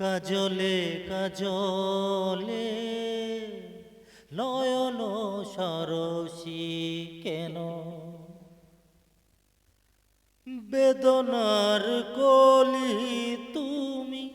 কাজলে কাজলে। নয়ন সরসী কেন? বেদনার কলি তুমি।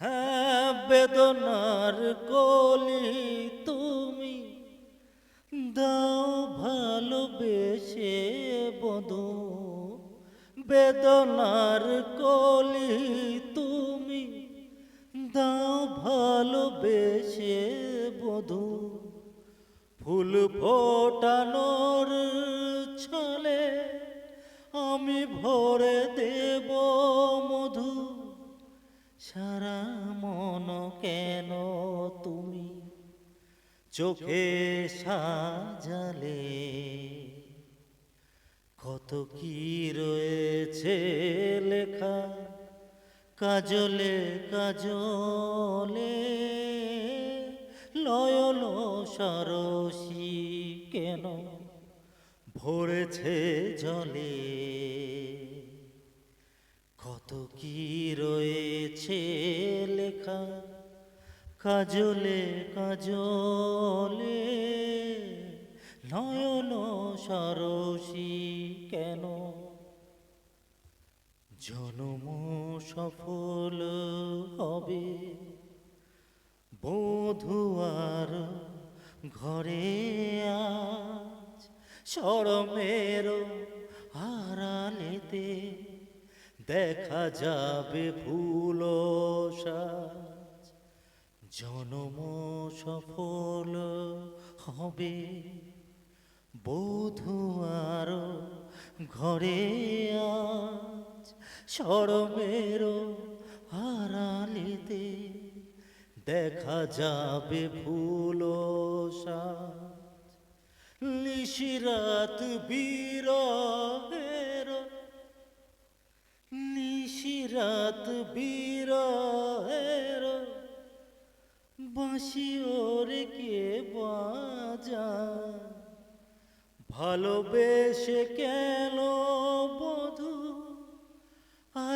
হ্যাঁ বেদনার কলি তুমি। দাও ভালোবেসে বধু। বেদনার কলি ভালোবেসে বধু, ফুল ফোটানোর ছলে আমি ভরে দেব মধু। সারা মন কেন তুমি চোখে সাজালে? কত কি রয়েছে লেখা কাজলে কাজলে। নয়ন সরসী কেন? ভরেছে জলে। কত কি রয়েছে লেখা? কাজলে কাজলে। নয়ন সরসী কেন? জনম সফল হবে। বধুয়ার ঘরে আজ সরমের আড়ালেতে দেখা যাবে ফুল সাজ। জনম সফল হবে। বধুয়ার ঘরে আজ সরমের আড়ালেতে দেখা যাবে ফুল নিশিরাত বীরের নিশিরাত বীরের বাঁশি ওরে কে বাজা, ভালোবেসে কেন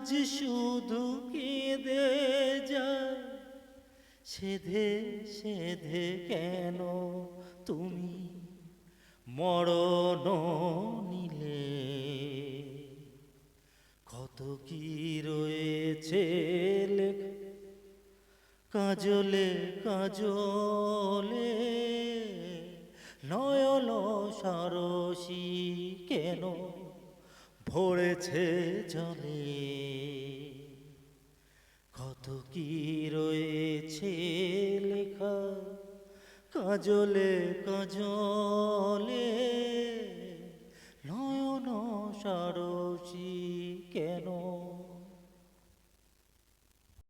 আজ শুধু কেঁদে যায়। সেধে সেধে কেন তুমি মরণ নিলে? কত কি রয়েছে কাজলে কাজলে। নয়ন সরসী কেন? ভরেছে জলে। কত কি রয়েছে লেখা কাজলে কাজলে।